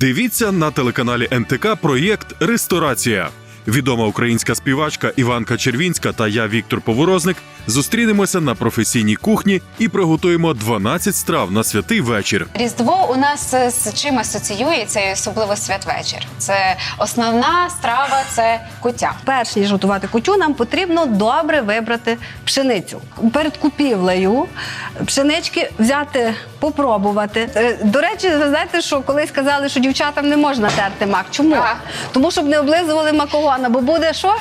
Дивіться на телеканалі НТК проєкт Ресторація. Відома українська співачка Іванка Червінська та я, Віктор Поворозник, зустрінемося на професійній кухні і приготуємо 12 страв на святий вечір. Різдво у нас е, з чим асоціюється, і особливо святвечір. Це основна страва, це куття. Перш ніж готувати кутю, нам потрібно добре вибрати пшеницю. Перед купівлею пшенички взяти, попробувати. Е, До речі, ви знаєте, що колись казали, що дівчатам не можна терти мак. Чому? Тому щоб не облизували макогона, бо буде що?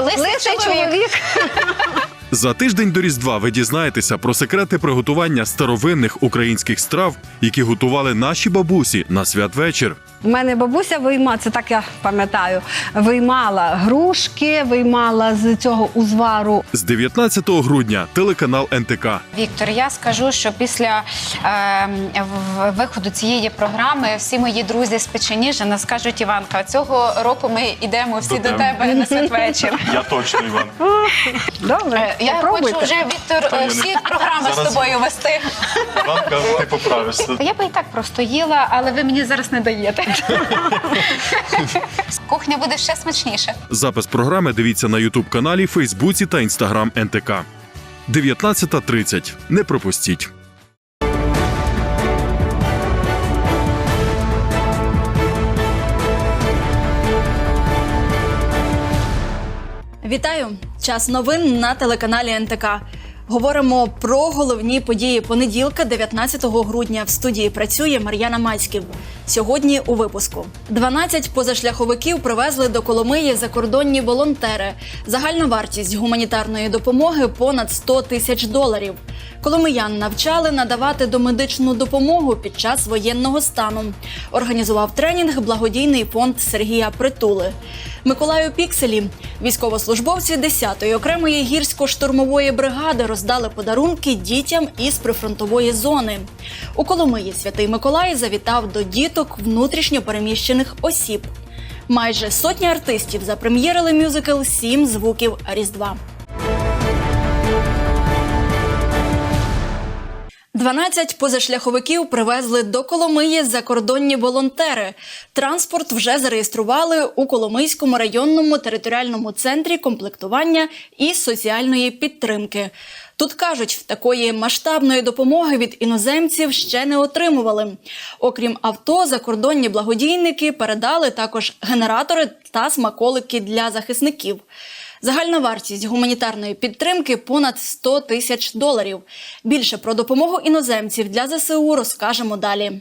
Лисий чоловік. За тиждень до Різдва ви дізнаєтеся про секрети приготування старовинних українських страв, які готували наші бабусі на святвечір. У мене бабуся вийма, це так я пам'ятаю, виймала грушки, виймала з цього узвару З 19 грудня телеканал НТК. Віктор, я скажу, що після е, в- виходу цієї програми всі мої друзі з Печеніжина скажуть Іванка, цього року ми йдемо всі До до, тебе. тебе на святвечір. Я точно Іван. Добре, Е, Я попробуйте. хочу вже Віктор е, всі програми з тобою вести. Іванка, ти поправишся. Я би і так просто їла, але ви мені зараз не даєте. Кухня буде ще смачніше. Запис програми дивіться на Ютуб каналі, Фейсбуці та Інстаграм НТК. 19.30. Не пропустіть. Вітаю! Час новин на телеканалі НТК. Говоримо про головні події понеділка, 19 грудня. В студії працює Мар'яна Мацьків. Сьогодні у випуску 12 позашляховиків привезли до Коломиї закордонні волонтери. Загальна вартість гуманітарної допомоги понад 100 тисяч доларів. Коломиян навчали надавати домедичну допомогу під час воєнного стану. Організував тренінг благодійний фонд Сергія Притули. Миколаю Пікселі військовослужбовці 10-ї окремої гірсько-штурмової бригади роздали подарунки дітям із прифронтової зони. У Коломиї святий Миколай завітав до діток внутрішньо переміщених осіб. Майже сотня артистів запрем'єрили мюзикл Сім звуків Різдва. 12 позашляховиків привезли до Коломиї закордонні волонтери. Транспорт вже зареєстрували у Коломийському районному територіальному центрі комплектування і соціальної підтримки. Тут кажуть, такої масштабної допомоги від іноземців ще не отримували. Окрім авто, закордонні благодійники передали також генератори та смаколики для захисників. Загальна вартість гуманітарної підтримки понад 100 тисяч доларів. Більше про допомогу іноземців для ЗСУ розкажемо далі.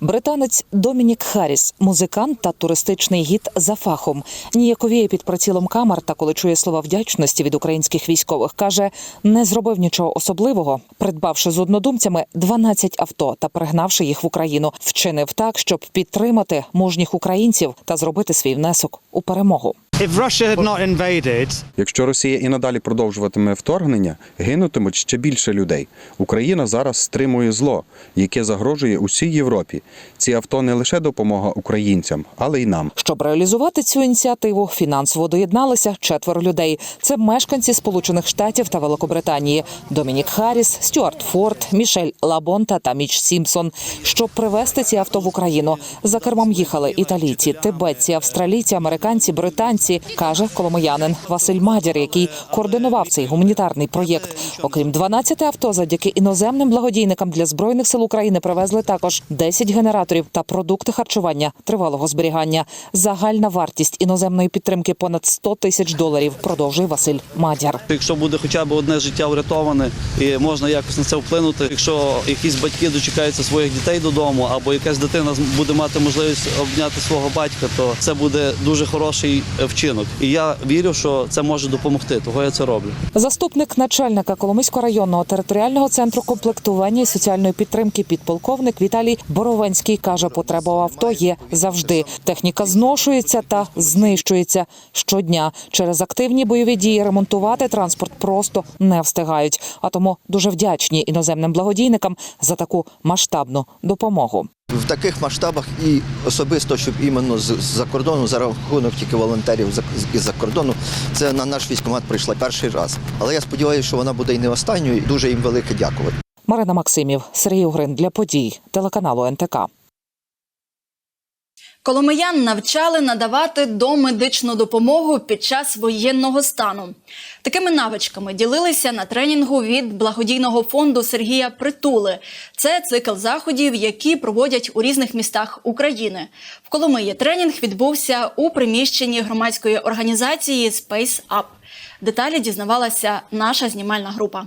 Британець Домінік Харріс, музикант та туристичний гід за фахом, ніяковіє під прицілом камер та коли чує слова вдячності від українських військових, каже, не зробив нічого особливого, придбавши з однодумцями 12 авто та пригнавши їх в Україну, вчинив так, щоб підтримати мужніх українців та зробити свій внесок у перемогу. If Russia had not invaded, Якщо Росія і надалі продовжуватиме вторгнення, гинутимуть ще більше людей. Україна зараз стримує зло, яке загрожує усій Європі. Ці авто не лише допомога українцям, але й нам. Щоб реалізувати цю ініціативу, фінансово доєдналися четверо людей. Це мешканці Сполучених Штатів та Великобританії: Домінік Харріс, Стюарт Форд, Мішель Лабонта та Міч Сімпсон. Щоб привезти ці авто в Україну, за кермом їхали італійці, тибетці, австралійці, американці, британці, каже коломиянин Василь Мадір, який координував цей гуманітарний проєкт. Окрім 12 авто, завдяки іноземним благодійникам для збройних сил України привезли також 10 генераторів та продукти харчування тривалого зберігання. Загальна вартість іноземної підтримки понад 100 тисяч доларів. Продовжує Василь Мадяр. Якщо буде хоча б одне життя врятоване і можна якось на це вплинути, якщо якісь батьки дочекаються своїх дітей додому, або якась дитина буде мати можливість обняти свого батька, то це буде дуже хороший е, вчинок. І я вірю, що це може допомогти. Того я це роблю. Заступник начальника Коломийського районного територіального центру комплектування і соціальної підтримки підполковник Віталій Боровенський каже, потреба у авто є завжди. Техніка зношується та знищується щодня. Через активні бойові дії ремонтувати транспорт просто не встигають. А тому дуже вдячні іноземним благодійникам за таку масштабну допомогу. В таких масштабах і особисто, щоб іменно з-за кордону, за рахунок тільки волонтерів за- із-за кордону, це на наш військомат прийшла перший раз. Але я сподіваюся, що вона буде і не останньою. Дуже їм велике дякувати. Марина Максимів, Сергій Угрин для подій телеканалу НТК. Коломиян навчали надавати домедичну допомогу під час воєнного стану. Такими навичками ділилися на тренінгу від благодійного фонду Сергія Притули. Це цикл заходів, які проводять у різних містах України. В Коломиї тренінг відбувся у приміщенні громадської організації Space Up. Деталі дізнавалася наша знімальна група.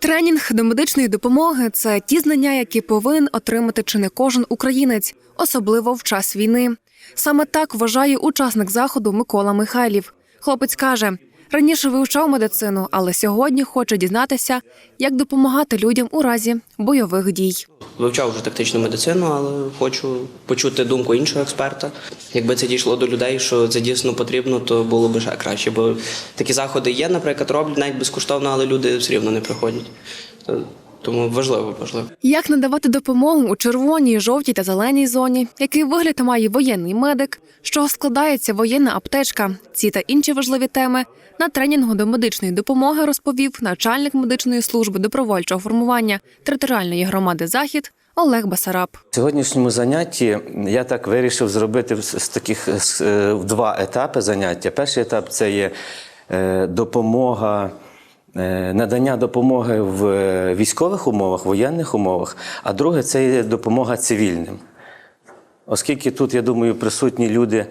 Тренінг до медичної допомоги це ті знання, які повинен отримати чи не кожен українець, особливо в час війни. Саме так вважає учасник заходу Микола Михайлів. Хлопець каже: раніше вивчав медицину, але сьогодні хоче дізнатися, як допомагати людям у разі бойових дій. Вивчав вже тактичну медицину, але хочу почути думку іншого експерта. Якби це дійшло до людей, що це дійсно потрібно, то було б ще краще. Бо такі заходи є, наприклад, роблять навіть безкоштовно, але люди все рівно не приходять. То- Тому важливо, важливо. Як надавати допомогу у червоній, жовтій та зеленій зоні, який вигляд має воєнний медик, з чого складається воєнна аптечка, ці та інші важливі теми на тренінгу до медичної допомоги розповів начальник медичної служби добровольчого формування територіальної громади Захід Олег Басараб. В сьогоднішньому занятті я так вирішив зробити в- з таких з- е, два етапи заняття. Перший етап це є е, допомога. Е, Надання допомоги в е, військових умовах, воєнних умовах, а друге це допомога цивільним. Оскільки тут, я думаю, присутні люди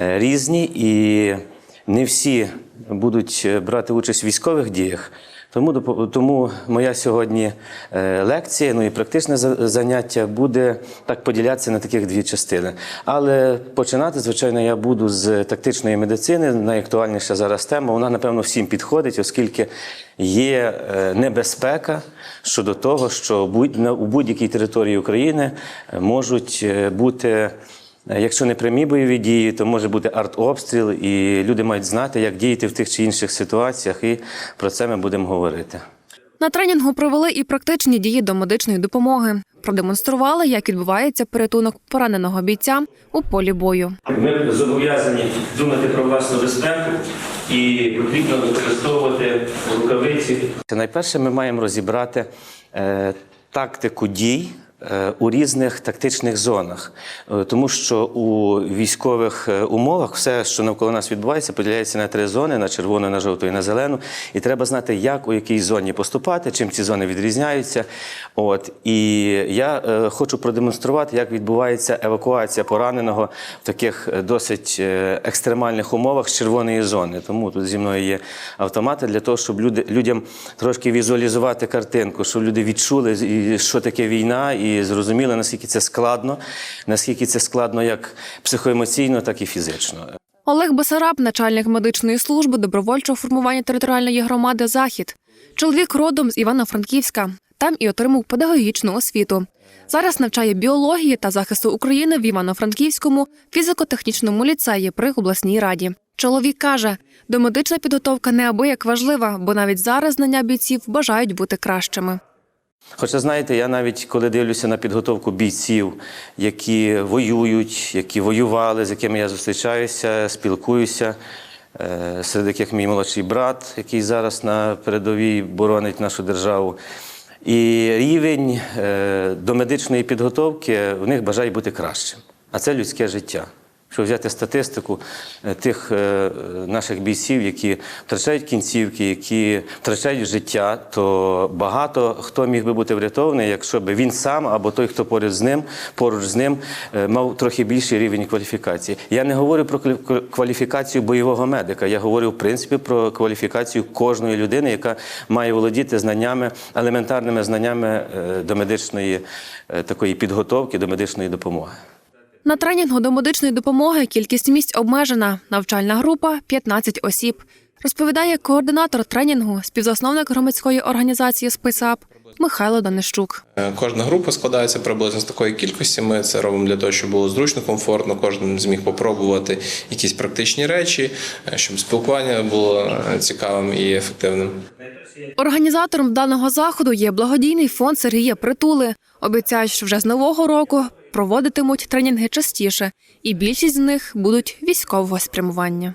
е, різні і не всі будуть брати участь в військових діях. Тому, тому моя сьогодні е, лекція, ну і практичне за- заняття буде так поділятися на таких дві частини. Але починати, звичайно, я буду з тактичної медицини. Найактуальніша зараз тема. Вона, напевно, всім підходить, оскільки є е, небезпека щодо того, що у будь-якій території України е, можуть бути. Е, Якщо не прямі бойові дії, то може бути артобстріл, і люди мають знати, як діяти в тих чи інших ситуаціях, і про це ми будемо говорити. На тренінгу провели і практичні дії до медичної допомоги. Продемонстрували, як відбувається порятунок пораненого бійця у полі бою. Ми зобов'язані думати про власну безпеку і потрібно використовувати рукавиці. Найперше, ми маємо розібрати е, тактику дій. Е, У різних тактичних зонах, Е, тому що у військових е, умовах все, що навколо нас відбувається, поділяється на три зони: на червону, на жовту і на зелену. І треба знати, як у якій зоні поступати, чим ці зони відрізняються. От і я хочу продемонструвати, як відбувається евакуація пораненого в таких досить екстремальних умовах з червоної зони. Тому тут зі мною є автомати для того, щоб люди людям трошки візуалізувати картинку, щоб люди відчули, що таке війна, і зрозуміли, наскільки це складно, наскільки це складно як психоемоційно, так і фізично. Олег Басараб, начальник медичної служби добровольчого формування територіальної громади Захід. Чоловік родом з Івано-Франківська. Там і отримав педагогічну освіту. Зараз навчає біології та захисту України в Івано-Франківському фізико-технічному ліцеї при обласній раді. Чоловік каже, домедична підготовка неабияк важлива, бо навіть зараз знання бійців бажають бути кращими. Хоча, знаєте, я навіть коли дивлюся на підготовку бійців, які воюють, які воювали, з якими я зустрічаюся, спілкуюся, е, серед яких мій молодший брат, який зараз на передовій боронить нашу державу. І рівень е, до медичної підготовки в них бажає бути кращим. А це людське життя. Якщо взяти статистику е, тих е, наших бійців, які втрачають кінцівки, які втрачають життя, то багато хто міг би бути врятований, якщо б він сам або той, хто поруч з ним, поруч з ним, е, мав трохи більший рівень кваліфікації. Я не говорю про кваліфікацію бойового медика. Я говорю в принципі про кваліфікацію кожної людини, яка має володіти знаннями, елементарними знаннями до медичної такої підготовки, до медичної допомоги. На тренінгу до медичної допомоги кількість місць обмежена. Навчальна група 15 осіб. Розповідає координатор тренінгу, співзасновник громадської організації «Списап» Михайло Данищук. Е, Кожна група складається приблизно з такої кількості. Ми це робимо для того, щоб було зручно, комфортно. Кожен зміг попробувати якісь практичні речі, е, щоб спілкування було е, цікавим і ефективним. Організатором даного заходу є благодійний фонд Сергія Притули. Обіцяють, що вже з нового року проводитимуть тренінги частіше, і більшість з них будуть військового спрямування.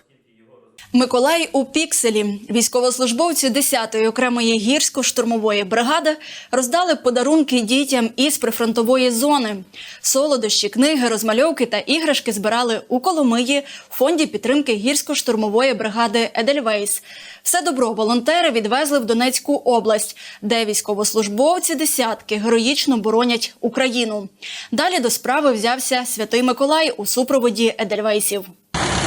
Миколай у пікселі. Військовослужбовці 10-ї окремої гірсько-штурмової бригади роздали подарунки дітям із прифронтової зони. Солодощі, книги, розмальовки та іграшки збирали у Коломиї в фонді підтримки гірсько-штурмової бригади Едельвейс. Все добро волонтери відвезли в Донецьку область, де військовослужбовці десятки героїчно боронять Україну. Далі до справи взявся Святий Миколай у супроводі Едельвейсів.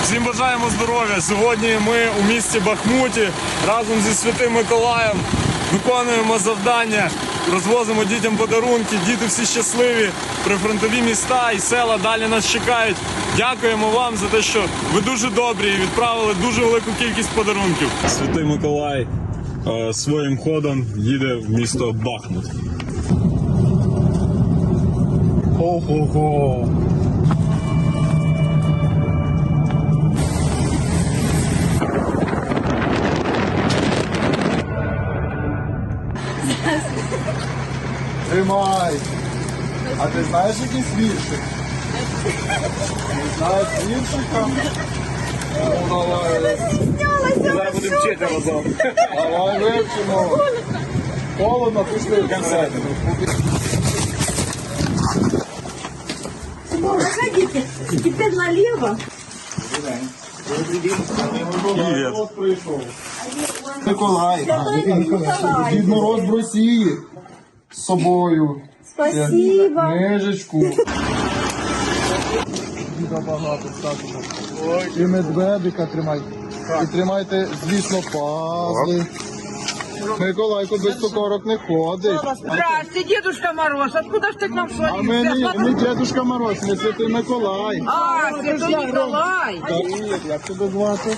Всім бажаємо здоров'я. Сьогодні ми у місті Бахмуті разом зі Святим Миколаєм виконуємо завдання, розвозимо дітям подарунки. Діти всі щасливі, прифронтові міста і села далі нас чекають. Дякуємо вам за те, що ви дуже добрі і відправили дуже велику кількість подарунків. Святий Миколай е, своїм ходом їде в місто Бахмут. Хо-хо-хо. Тримай. А ти знаєш якийсь віршик? Не знаєш віршика? Ну, давай. Зараз будемо вчити разом. Давай вивчимо. Холодно, пішли в концерт. Теперь налево. Привіт. прийшов. Миколай. Дід Мороз в Росії. З собою. Спасибо. Книжечку. Діда багато всякого. І медведика тримай. І тримайте, звісно, пазли. Миколайко без цукорок не ходить. Здрасте, Дедушка Мороз. Откуда ж ты к нам А ми не, Дедушка Мороз, не Святий Миколай. А, Святой Николай. Привіт, як тебе звати?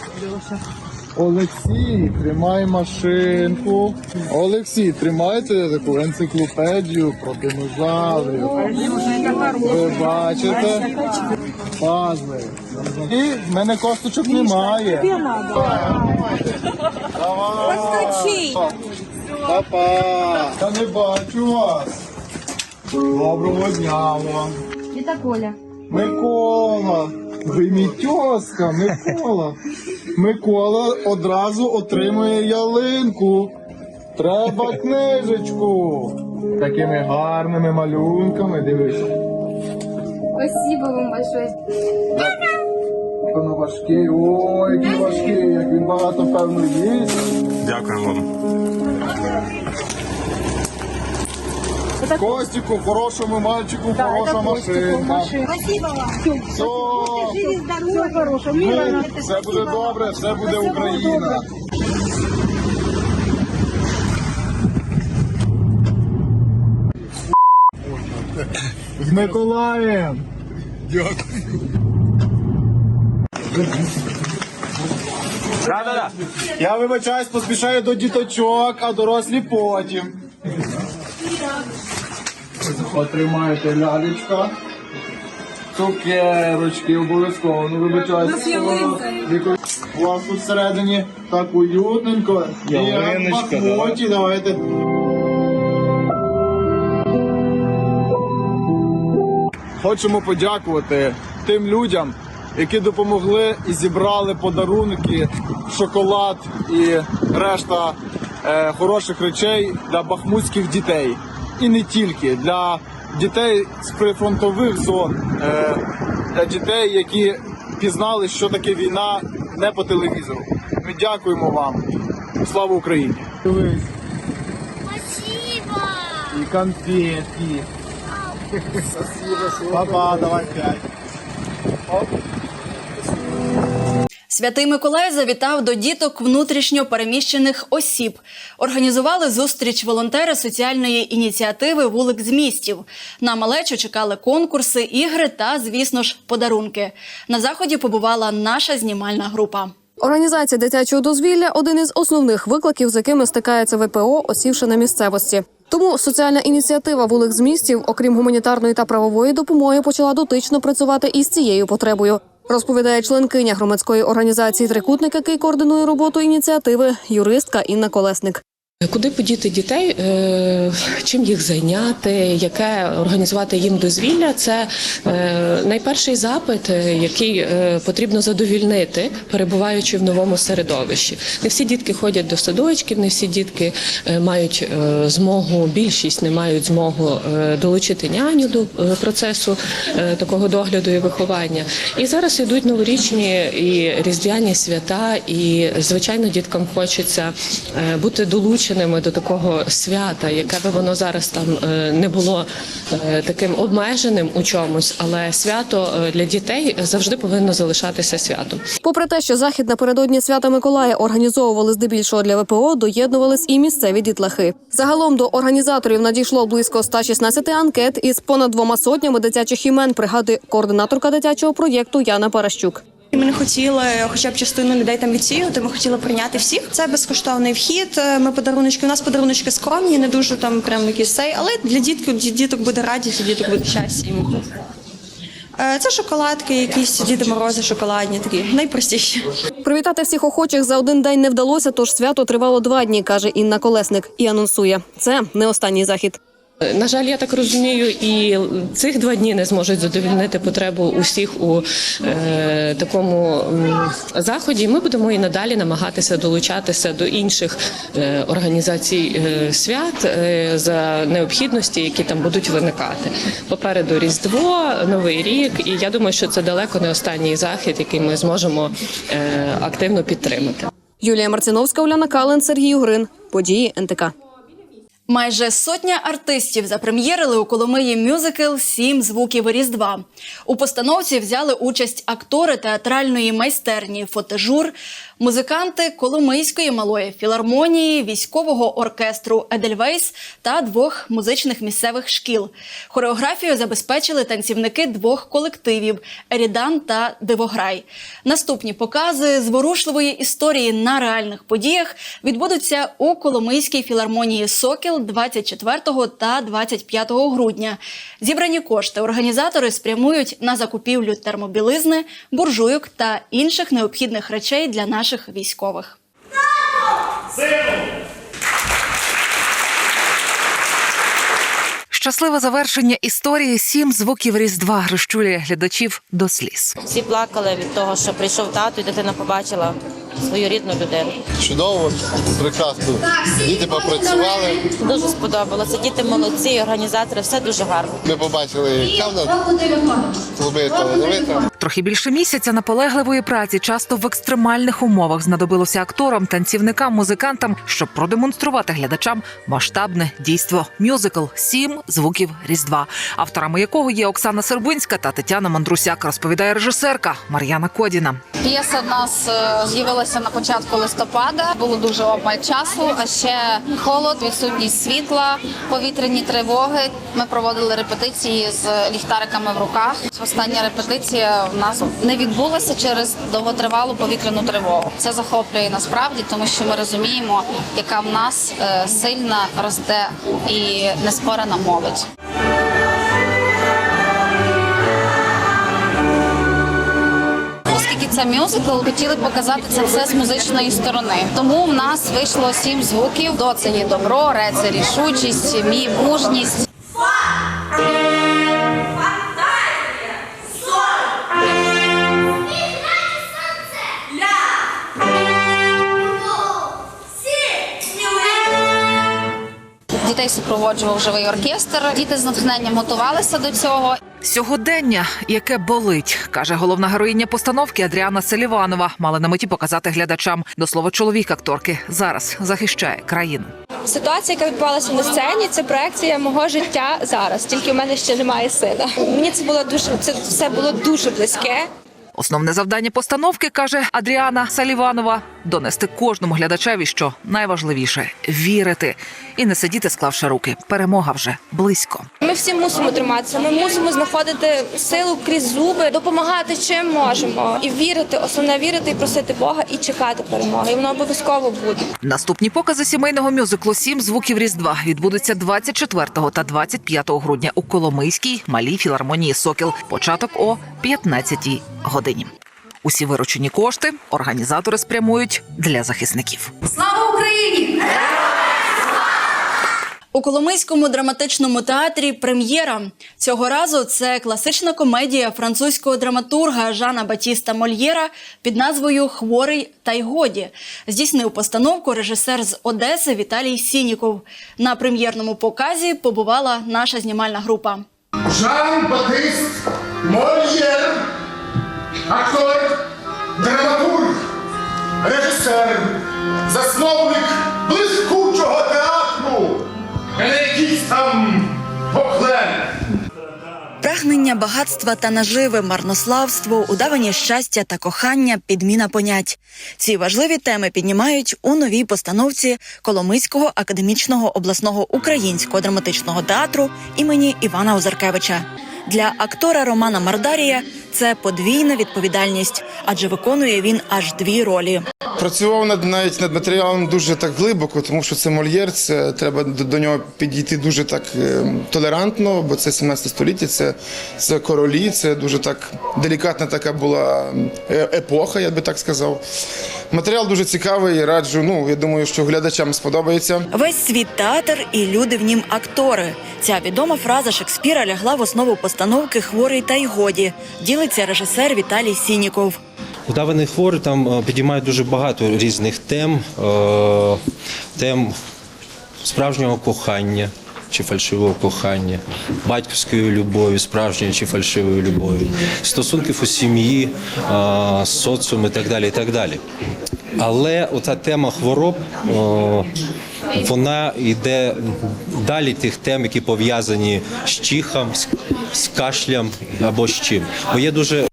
Олексій, тримай машинку. Олексій, тримайте таку енциклопедію про динозаврів. Ви бачите? Пазли. І в мене косточок немає. Давай. Папа. Я не бачу вас. Доброго дня вам. Это Коля. Микола, ви Микола. Микола одразу отримує ялинку. Треба книжечку. Такими гарними малюнками, дивись. Спасибо вам большое. Воно важкий, ой, який важкий, як він багато певно їсть. Дякуємо вам. Костіку, хорошому мальчику, хороша машинка. Спасибо вам. Все, Живи здоровы. Все хорошего. ми- все буде добре, все буде Україна. З Миколаєм! Дякую. Я вибачаюсь, поспішаю до діточок, а дорослі потім. Отримаєте лялечка. Цукерочки обов'язково, ну вибачаюсь. У вас тут всередині так уютненько. І як в Бахмуті, давайте. Хочемо подякувати тим людям, які допомогли і зібрали подарунки, шоколад і решта е, хороших речей для бахмутських дітей. І не тільки для дітей з прифронтових зон, е, для дітей, які пізнали, що таке війна не по телевізору. Ми дякуємо вам. Слава Україні! Спасибо! І конфетки. Папа, давай п'ять. Святий Миколай завітав до діток внутрішньо переміщених осіб. Організували зустріч волонтери соціальної ініціативи Вулик з містів. На малечу чекали конкурси, ігри та, звісно ж, подарунки. На заході побувала наша знімальна група. Організація дитячого дозвілля один із основних викликів, з якими стикається ВПО, осівши на місцевості. Тому соціальна ініціатива вулик з містів, окрім гуманітарної та правової допомоги, почала дотично працювати із цією потребою. Розповідає членкиня громадської організації Трикутник, який координує роботу ініціативи, юристка Інна Колесник. Куди подіти дітей, е, чим їх зайняти, яке організувати їм дозвілля це е, найперший запит, е, який потрібно задовільнити, перебуваючи в новому середовищі. Не всі дітки ходять до садочків, не всі дітки мають змогу, більшість не мають змогу долучити няню до процесу такого догляду і виховання. І зараз йдуть новорічні і різдвяні свята, і звичайно діткам хочеться бути долученими до такого свята, яке би воно зараз там е, не було е, таким обмеженим у чомусь, але свято е, для дітей завжди повинно залишатися святом. Попри те, що захід напередодні свята Миколая організовували здебільшого для ВПО, доєднувались і місцеві дітлахи. Загалом до організаторів надійшло близько 116 анкет із понад двома сотнями дитячих імен. Пригадує координаторка дитячого проєкту Яна Паращук. Ми не хотіли хоча б частину людей там відсіяти. Ми хотіли прийняти всіх. Це безкоштовний вхід. Е, Ми подаруночки. У нас подаруночки скромні, не дуже там прям якісь цей, але для діток діток буде радість, для діток буде щастя. їм. Е, Це шоколадки, якісь Діди Морози, шоколадні, такі найпростіші. Привітати всіх охочих за один день не вдалося, тож свято тривало два дні, каже Інна Колесник, і анонсує. Це не останній захід. На жаль, я так розумію, і цих два дні не зможуть задовільнити потребу усіх у е, такому заході. Ми будемо і надалі намагатися долучатися до інших е, організацій е, свят е, за необхідності, які там будуть виникати. Попереду Різдво, Новий рік, і я думаю, що це далеко не останній захід, який ми зможемо е, активно підтримати. Юлія Марциновська, Уляна Кален, Сергій Угрин. Події НТК. Майже сотня артистів запрем'єрили у Коломиї мюзикл Сім звуків Різдва. У постановці взяли участь актори театральної майстерні Фотежур, музиканти Коломийської малої філармонії, військового оркестру Едельвейс та двох музичних місцевих шкіл. Хореографію забезпечили танцівники двох колективів Ерідан та Дивограй. Наступні покази зворушливої історії на реальних подіях відбудуться у Коломийській філармонії Сокіл 24 та 25 грудня. Зібрані кошти організатори спрямують на закупівлю термобілизни, буржуйок та інших необхідних речей для наших військових. Щасливе завершення історії сім звуків Різдва розчулює глядачів до сліз. Всі плакали від того, що прийшов тато, і дитина побачила свою рідну людину. Чудово, прекрасно. Діти попрацювали. Дуже сподобалося. Діти молодці, організатори, все дуже гарно. Ми побачили, нас клуби талановита. Трохи більше місяця наполегливої праці, часто в екстремальних умовах, знадобилося акторам, танцівникам, музикантам, щоб продемонструвати глядачам масштабне дійство мюзикл Сім звуків Різдва, авторами якого є Оксана Сербинська та Тетяна Мандрусяк, розповідає режисерка Мар'яна Кодіна. П'єса в нас е, з'явилася на початку листопада. Було дуже обмаль часу. А ще холод, відсутність світла, повітряні тривоги. Ми проводили репетиції з ліхтариками в руках. Остання репетиція в нас не відбулася через довготривалу повітряну тривогу. Це захоплює насправді, тому що ми розуміємо, яка в нас е, сильна росте і неспорена молодь. Оскільки це мюзикл, хотіли показати це все з музичної сторони. Тому в нас вийшло сім звуків: до є добро, ре це рішучість, мі мужність. Дітей супроводжував живий оркестр. Діти з натхненням готувалися до цього. Сьогодення, яке болить, каже головна героїня постановки Адріана Селіванова, мала на меті показати глядачам. До слова, чоловік акторки зараз захищає країну. Ситуація, яка відбувалася на сцені, це проекція мого життя зараз. Тільки в мене ще немає сина. Мені це було дуже це все було дуже близьке. Основне завдання постановки каже Адріана Саліванова донести кожному глядачеві, що найважливіше вірити і не сидіти, склавши руки. Перемога вже близько. Ми всі мусимо триматися. Ми мусимо знаходити силу крізь зуби, допомагати чим можемо і вірити. Основне вірити і просити Бога і чекати перемоги. І воно обов'язково буде. Наступні покази сімейного мюзиклу Сім звуків Різдва відбудуться 24 та 25 грудня у Коломийській малій філармонії Сокіл. Початок о 15 годині. Усі виручені кошти організатори спрямують для захисників. Слава Україні! У Коломийському драматичному театрі прем'єра цього разу це класична комедія французького драматурга Жана Батіста Мольєра під назвою Хворий та й годі. Здійснив постановку режисер з Одеси Віталій Сініков. На прем'єрному показі побувала наша знімальна група. Жан-Батист Мольєр, актор, драматург, режисер, засновник блискучого театру, а якийсь там поклен. Прагнення багатства та наживи, марнославство, удавані щастя та кохання, підміна понять. Ці важливі теми піднімають у новій постановці Коломийського академічного обласного українського драматичного театру імені Івана Озаркевича. Для актора Романа Мардарія це подвійна відповідальність, адже виконує він аж дві ролі. Працював над навіть над матеріалом дуже так глибоко, тому що це мольєр, це треба до, до нього підійти дуже так е, толерантно, бо це 17 століття, це, це королі, це дуже так делікатна така була е, епоха, я би так сказав. Матеріал дуже цікавий, раджу. Ну я думаю, що глядачам сподобається. Весь світ театр і люди в нім актори. Ця відома фраза Шекспіра лягла в основу постановки Хворий та й годі. Ділиться режисер Віталій Сініков. Удаваний хворий там е, підіймає дуже багато різних тем, е, тем справжнього кохання чи фальшивого кохання, батьківської любові, справжньої чи фальшивої любові, стосунків у сім'ї, е, соціум і так далі. І так далі. Але оця тема хвороб. Вона йде далі тих тем, які пов'язані з чихом, з кашлям або з чим. Бо є дуже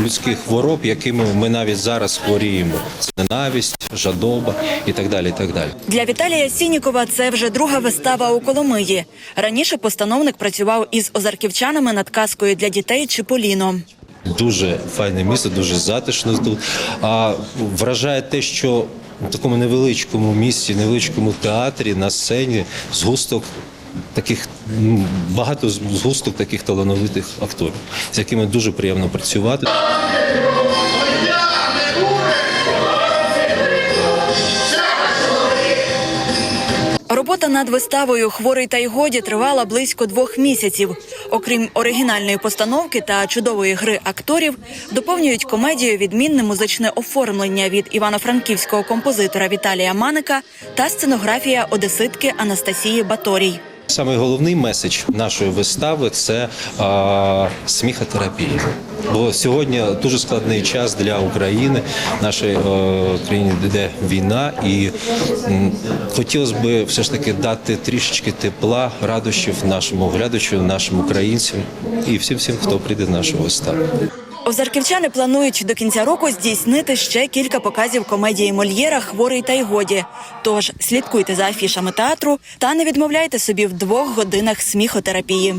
людських хвороб, якими ми навіть зараз хворіємо. Це ненависть, жадоба і так далі. І так далі. Для Віталія Сінікова це вже друга вистава у Коломиї. Раніше постановник працював із озарківчанами над казкою для дітей Чиполіно. Дуже файне місце, дуже затишно тут. А вражає те, що в такому невеличкому місці, невеличкому театрі на сцені згусток таких багато згусток таких талановитих акторів, з якими дуже приємно працювати. Робота над виставою Хворий та й годі тривала близько двох місяців. Окрім оригінальної постановки та чудової гри акторів, доповнюють комедію відмінне музичне оформлення від івано-франківського композитора Віталія Маника та сценографія одеситки Анастасії Баторій. Саме головний меседж нашої вистави це а, сміхотерапія. Бо сьогодні дуже складний час для України, нашої країни, де війна, і хотілося б все ж таки дати трішечки тепла, радощів нашому глядачу, нашим українцям і всім всім, хто прийде на нашу виставу. Озарківчани планують до кінця року здійснити ще кілька показів комедії Мольєра Хворий та й годі. Тож слідкуйте за афішами театру та не відмовляйте собі в двох годинах сміхотерапії.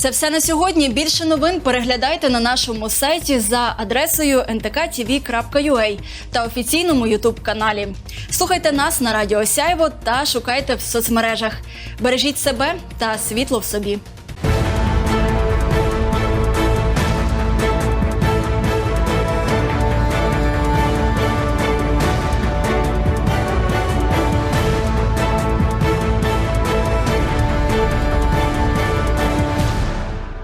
Це все на сьогодні. Більше новин переглядайте на нашому сайті за адресою ntktv.ua та офіційному ютуб каналі. Слухайте нас на радіо Сяйво та шукайте в соцмережах. Бережіть себе та світло в собі.